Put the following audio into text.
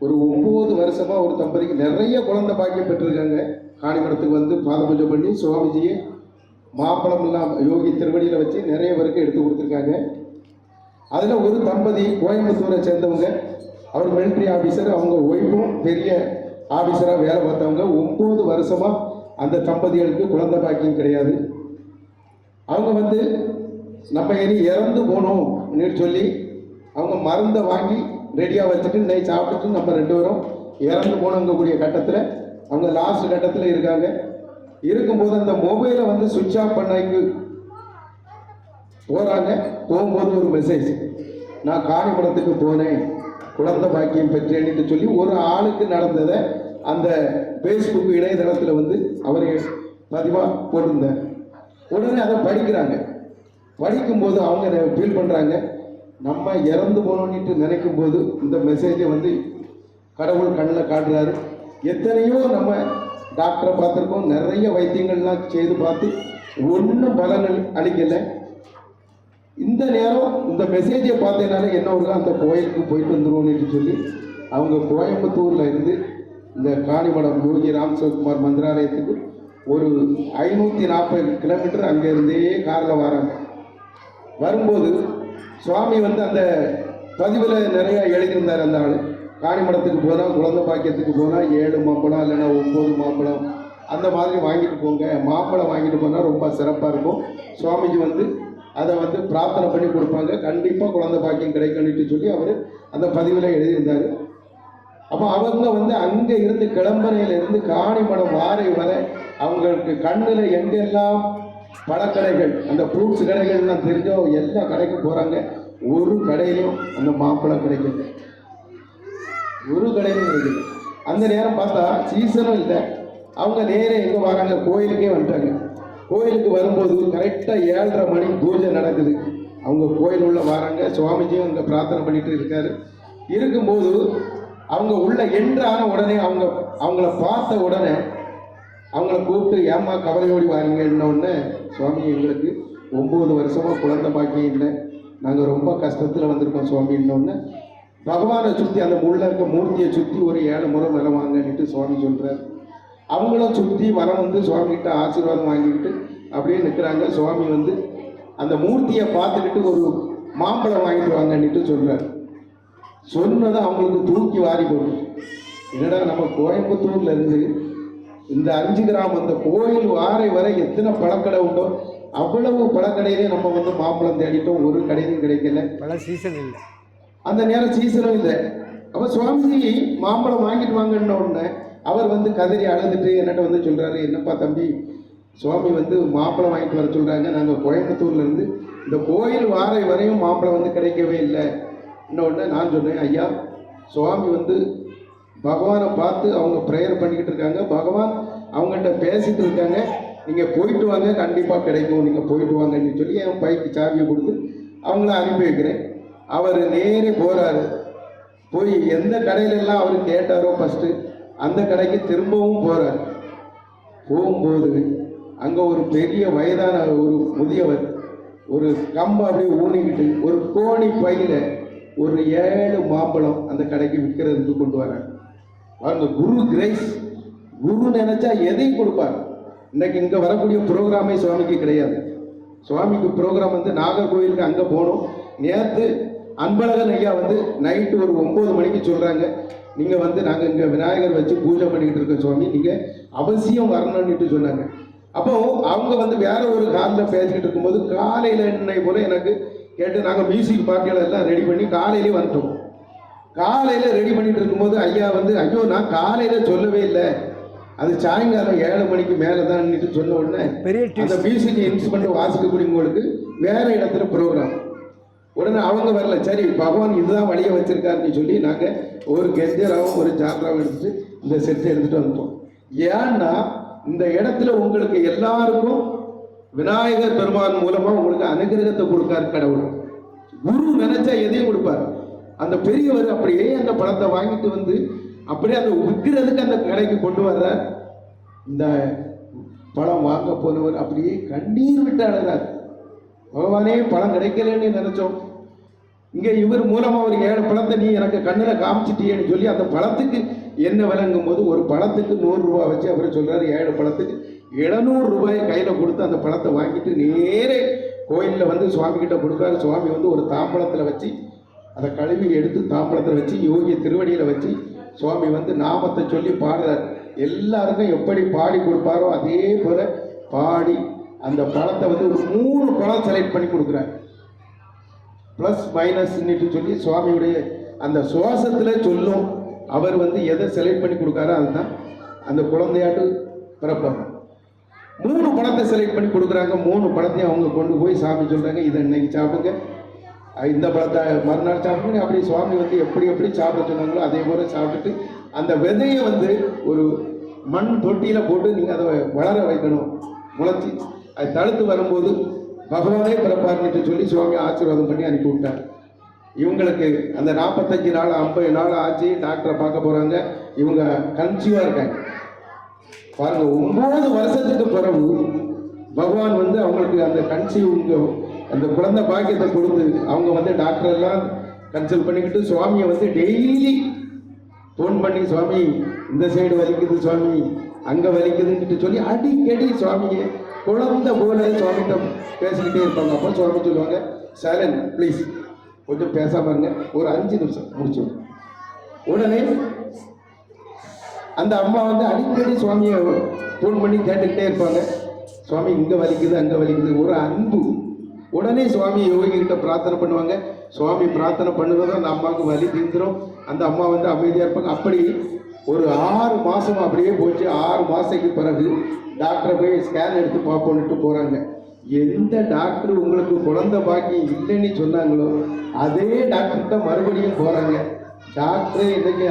ஒரு ஒம்பது வருஷமா ஒரு தம்பதிக்கு நிறைய குழந்தை பாக்கியம் பெற்றிருக்காங்க. காணிமடத்துக்கு வந்து பாத பூஜை பண்ணி சுவாமிஜியை மாப்பழம் எல்லாம் யோகி திருவடியில் வச்சு நிறைய பேருக்கு எடுத்து கொடுத்துருக்காங்க. அதில் ஒரு தம்பதி கோயம்புத்தூரை சேர்ந்தவங்க. அவர் மிலிட்ரி ஆஃபீஸர் அவங்க ஒய்ஃபும் பெரிய ஆஃபீஸராக வேலை பார்த்தவங்க. ஒம்பது வருஷமாக அந்த தம்பதிகளுக்கு குழந்தை பாக்கியம் கிடையாது. அவங்க வந்து நம்ம இனி இறந்து போகணும் அப்படின்னு சொல்லி அவங்க மருந்தை வாங்கி ரெடியாக வச்சுட்டு இன்னைக்கு சாப்பிட்டுட்டு நம்ம ரெண்டு பேரும் இறந்து போகணுங்கக்கூடிய கட்டத்தில் அவங்க லாஸ்ட் கட்டத்தில் இருக்காங்க. இருக்கும்போது அந்த மொபைலை வந்து சுவிட்ச் ஆஃப் பண்ணக்கு போகிறாங்க போகும்போது ஒரு மெசேஜ் நான் காணிப்படத்துக்கு போனேன். குழந்தை பாக்கியம் பெற்றேன்ட்டு சொல்லி ஒரு ஆளுக்கு நடந்ததை அந்த ஃபேஸ்புக் இணையதளத்தில் வந்து அவர் பதிவாக போட்டிருந்தார். உடனே அதை படிக்கிறாங்க. படிக்கும்போது அவங்க ஃபீல் பண்ணுறாங்க நம்ம இறந்து போனோன்னுட்டு நினைக்கும் போது இந்த மெசேஜை வந்து கடவுள் கண்ணில் காட்டுறாரு. எத்தனையோ நம்ம டாக்டரை பார்த்துருக்கோம். நிறைய வைத்தியங்கள்லாம் செய்து பார்த்து ஒன்றும் பலன் அளிக்கலை. இந்த நேரம் இந்த மெசேஜை பார்த்ததுனால என்ன ஒரு அந்த கோயிலுக்கு போயிட்டு வந்துருவோம்னு சொல்லி அவங்க கோயம்புத்தூரில் இருந்து இந்த காணிமடம் யோகி ராம்சவகுமார் மந்திராலயத்துக்கு ஒரு ஐநூற்றி நாற்பது கிலோமீட்டர் அங்கேருந்தே காரில் வராங்க. வரும்போது சுவாமி வந்து அந்த பதிவில் நிறையா எழுதியிருந்தார் அந்த ஆள். காணிமடத்துக்கு போனால் குழந்தை பாக்கியத்துக்கு போனால் ஏழு மாம்பழம் இல்லைன்னா ஒம்பது மாம்பழம். அந்த மாதிரி வாங்கிட்டு போங்க. மாம்பழம் வாங்கிட்டு போனால் ரொம்ப சிறப்பாக இருக்கும். சுவாமிஜி வந்து அதை வந்து பிரார்த்தனை பண்ணி கொடுப்பாங்க. கண்டிப்பாக குழந்தை பாக்கியம் கிடைக்கணும்னு சொல்லி அவர் அந்த பதிவில் எழுதியிருந்தார். அப்போ அவங்க வந்து அங்கே இருந்து கிளம்பனையிலேருந்து காணிமடம் வாரை வரை அவங்களுக்கு கண்ணில் எங்கெல்லாம் பழக்கடைகள் அந்த ஃப்ரூட்ஸ் கடைகள்லாம் தெரிஞ்சோ எல்லா கடைக்கும் போகிறாங்க ஒரு கடையிலும் அந்த மாம்பழம் கிடைக்கல. ஒரு கடையிலும் கிடைக்கல. அந்த நேரம் பார்த்தா சீசனும் இல்லை. அவங்க நேரே எங்கே வராங்க? கோயிலுக்கே வந்துட்டாங்க. கோயிலுக்கு வரும்போது கரெக்டாக ஏழரை மணி பூஜை நடக்குது. அவங்க கோயில் உள்ள வராங்க. சுவாமிஜியும் அங்கே பிரார்த்தனை பண்ணிட்டு இருக்காரு. இருக்கும்போது அவங்க உள்ள என்ட்ரான உடனே அவங்க அவங்கள பார்த்த உடனே அவங்கள கூப்பிட்டு ஏம்மா கவலையோடி வாரீங்கன்ன உடனே சுவாமி எங்களுக்கு ஒம்பது வருஷமா குழந்தை பாக்கியம் இல்லை. நாங்கள் ரொம்ப கஷ்டத்தில் வந்திருக்கோம் சுவாமின்ன பகவானை சுற்றி அந்த உள்ள இருக்க மூர்த்தியை சுற்றி ஒரு ஏழு முறை விலை வாங்கன்னுட்டு சுவாமி சொல்கிறார் அவங்களும் சுற்றி வரம் வந்து சுவாமிகிட்ட ஆசீர்வாதம் வாங்கிக்கிட்டு அப்படியே நிற்கிறாங்க சுவாமி வந்து அந்த மூர்த்தியை பார்த்துக்கிட்டு ஒரு மாம்பழம் வாங்கிட்டு வாங்கன்னுட்டு சொல்கிறார் சொன்னதை அவங்களுக்கு தூக்கி வாரி போடும் என்னடா நம்ம கோயம்புத்தூர்ல இருந்து இந்த அஞ்சு கிராம் அந்த கோயில் வாரை வரை எத்தனை பழக்கடை உண்டோ அவ்வளவு பழக்கடையிலே நம்ம வந்து மாம்பழம் தேடிட்டோம். ஒரு கடையிலும் கிடைக்கல. பல சீசன் இல்லை. அந்த நேரம் சீசனும் இல்லை. அப்போ சுவாமிஜி மாம்பழம் வாங்கிட்டு வாங்கன்ன உடனே அவர் வந்து கதறி அழுதுட்டு என்னட்ட வந்து சொல்றாரு என்னப்பா தம்பி சுவாமி வந்து மாம்பழம் வாங்கிட்டு வர சொல்றாங்க. நாங்கள் கோயம்புத்தூர்ல இருந்து இந்த கோயில் வாரை வரையும் மாம்பழம் வந்து கிடைக்கவே இல்லை. உடனே நான் சொன்னேன் ஐயா சுவாமி வந்து பகவானை பார்த்து அவங்க ப்ரேயர் பண்ணிக்கிட்டு இருக்காங்க. பகவான் அவங்கள்ட்ட பேசிட்டு இருக்காங்க. நீங்கள் போயிட்டு வாங்க கண்டிப்பாக கிடைக்கும். நீங்கள் போயிட்டு வாங்கன்னு சொல்லி என் பைக்கு சாவியை கொடுத்து அவங்கள அனுப்பி வைக்கிறேன். அவர் நேரே போகிறாரு போய் எந்த கடையிலெல்லாம் அவர் கேட்டாரோ ஃபஸ்ட்டு அந்த கடைக்கு திரும்பவும் போகிறார் போகும்போது அங்கே ஒரு பெரிய வயதான ஒரு முதியவர் ஒரு கம்பை அப்படியே ஊனிக்கிட்டு ஒரு கோணி பையில் ஒரு ஏழு மாம்பழம் அந்த கடைக்கு விற்கிறதுக்கு கொண்டு வராங்க அந்த குரு கிரேஸ் குரு நினைச்சா எதையும் கொடுப்பார். இன்னைக்கு இங்கே வரக்கூடிய ப்ரோக்ராமே சுவாமிக்கு கிடையாது. சுவாமிக்கு ப்ரோக்ராம் வந்து நாகர்கோயிலுக்கு அங்கே போகணும். நேற்று அன்பழகன் ஐயா வந்து நைட்டு ஒரு ஒம்பது மணிக்கு சொல்கிறாங்க நீங்கள் வந்து நாங்கள் இங்கே விநாயகர் வச்சு பூஜை பண்ணிக்கிட்டு இருக்கோம் சுவாமி. நீங்கள் அவசியம் வரணும்னுட்டு சொன்னாங்க. அப்போ அவங்க வந்து வேற ஒரு காலில் பேசிக்கிட்டு இருக்கும்போது காலையில் என்னை போல எனக்கு கேட்டு நாங்கள் மியூசிக் பார்ட்டியில் எல்லாம் ரெடி பண்ணி காலையிலே வந்துட்டோம். காலையில் ரெடி பண்ணிட்டு இருக்கும்போது ஐயா வந்து ஐயோ நான் காலையில் சொல்லவே இல்லை. அது சாயங்காலம் ஏழு மணிக்கு மேலே தான் சொன்ன உடனே பெரிய அந்த. மியூசிக் இன்ஸ்ட்ருமெண்ட் வாசிக்கக்கூடியவங்களுக்கு வேற இடத்துல ப்ரோக்ராம் உடனே அவங்க வரல. சரி பகவான் இதுதான் வழியை வச்சிருக்காருன்னு சொல்லி நாங்கள் ஒரு கெஞ்சராவும் ஒரு ஜான்ராவும் எடுத்துட்டு இந்த செட்டை எடுத்துட்டு வந்துட்டோம். ஏன்னா இந்த இடத்துல உங்களுக்கு எல்லாருக்கும் விநாயகர் பெருமான் மூலமா உங்களுக்கு அனுகிரகத்தை கொடுக்காரு கடவுள். குரு நினைச்சா எதையும் கொடுப்பார். அந்த பெரியவர் அப்படியே அந்த பழத்தை வாங்கிட்டு வந்து அப்படியே அதை விற்கிறதுக்கு அந்த கடைக்கு கொண்டு வர்றார் இந்த பழம் வாங்க போனவர் அப்படியே கண்ணீர் விட்டு அழுகிறார் பகவானே பழம் கிடைக்கலன்னு நினைச்சோம். இங்கே இவர் மூலமாக ஒரு ஏழு பழத்தை நீ எனக்கு கண்ணில் காமிச்சிட்டியேன்னு சொல்லி அந்த பழத்துக்கு என்ன விளங்கும் போது ஒரு பழத்துக்கு நூறுரூவா வச்சு அவர் சொல்கிறார் ஏழு பழத்துக்கு எழுநூறு ரூபாயை கையில் கொடுத்து அந்த பழத்தை வாங்கிட்டு நேரே கோயிலில் வந்து சுவாமி கிட்ட கொடுக்குறாரு. சுவாமி வந்து ஒரு தாம்பழத்தில் வச்சு அதை கழுவி எடுத்து தாம்பழத்தில் வச்சு யோகி திருவடியில் வச்சு சுவாமி வந்து நாமத்தை சொல்லி பாடுறார். எல்லாருக்கும் எப்படி பாடி கொடுப்பாரோ அதே போல் பாடி அந்த பழத்தை வந்து ஒரு மூணு பழம் செலக்ட் பண்ணி கொடுக்குறாரு. ப்ளஸ் மைனஸ்ன்னுட்டு சொல்லி சுவாமியுடைய அந்த சுவாசத்தில் சொல்லும் அவர் வந்து எதை செலக்ட் பண்ணி கொடுக்காரோ அதுதான் அந்த குழந்தையாட்டு பிறப்பாங்க மூணு பழத்தை செலக்ட் பண்ணி கொடுக்குறாங்க. மூணு பழத்தையும் அவங்க கொண்டு போய் சாமி சொல்கிறாங்க இதை இன்னைக்கு சாப்பிடுங்க. இந்த பழத்தை மறுநாள் சாப்பிட்டு அப்படி சுவாமி வந்து எப்படி எப்படி சாப்பிட சொன்னாங்களோ அதே போல் சாப்பிட்டுட்டு அந்த விதையை வந்து ஒரு மண் தொட்டியில் போட்டு நீங்கள் அதை வளர வைக்கணும். முளைச்சி. அது தடுத்து வரும்போது பகவானே பிறப்பார்னுட்டு சொல்லி சுவாமி ஆசீர்வாதம் பண்ணி அனுப்பி விட்டார். இவங்களுக்கு அந்த நாற்பத்தஞ்சு நாள் ஐம்பது நாள் ஆச்சு. டாக்டரை பார்க்க போகிறாங்க இவங்க கன்சீவாக இருக்காங்க. பாருங்கள் ஒம்பது வருஷத்துக்கு பிறகு பகவான் வந்து அவங்களுக்கு அந்த கன்சீவ் அந்த குழந்தை பாக்கியத்தை கொடுத்து அவங்க வந்து டாக்டர் எல்லாம் கன்சல்ட் பண்ணிக்கிட்டு சுவாமியை வந்து டெய்லி ஃபோன் பண்ணி சுவாமி இந்த சைடு வலிக்குது சுவாமி அங்கே வலிக்குதுன்னு சொல்லி அடிக்கடி சுவாமியை குழந்தை போல சுவாமிகிட்ட பேசிக்கிட்டே இருப்பாங்க. அப்போ சுவாமி சொல்லுவாங்க சரண் ப்ளீஸ் கொஞ்சம் பேசாம இருங்க. ஒரு அஞ்சு நிமிஷம் முடிச்சு உடனே அந்த அம்மா வந்து அடிக்கடி சுவாமியை ஃபோன் பண்ணி கேட்டுக்கிட்டே இருப்பாங்க. சுவாமி இங்கே வலிக்குது அங்கே வலிக்குது. ஒரு அன்பு. உடனே சுவாமி யோகி கிட்ட பிரார்த்தனை பண்ணுவாங்க. சுவாமி பிரார்த்தனை பண்ணுறதும் அந்த அம்மாவுக்கு வலி தீந்துரும். அந்த அம்மா வந்து அமைதியாக இருப்பாங்க. அப்படி ஒரு ஆறு மாதம் அப்படியே போச்சு. ஆறு மாதத்துக்கு பிறகு டாக்டரை போய் ஸ்கேன் எடுத்து பார்ப்போன்னுட்டு போகிறாங்க எந்த டாக்டர் உங்களுக்கு குழந்தை பாக்கியம் இல்லைன்னு சொன்னாங்களோ அதே டாக்டர்கிட்ட மறுபடியும் போகிறாங்க டாக்டரே இன்றைக்கி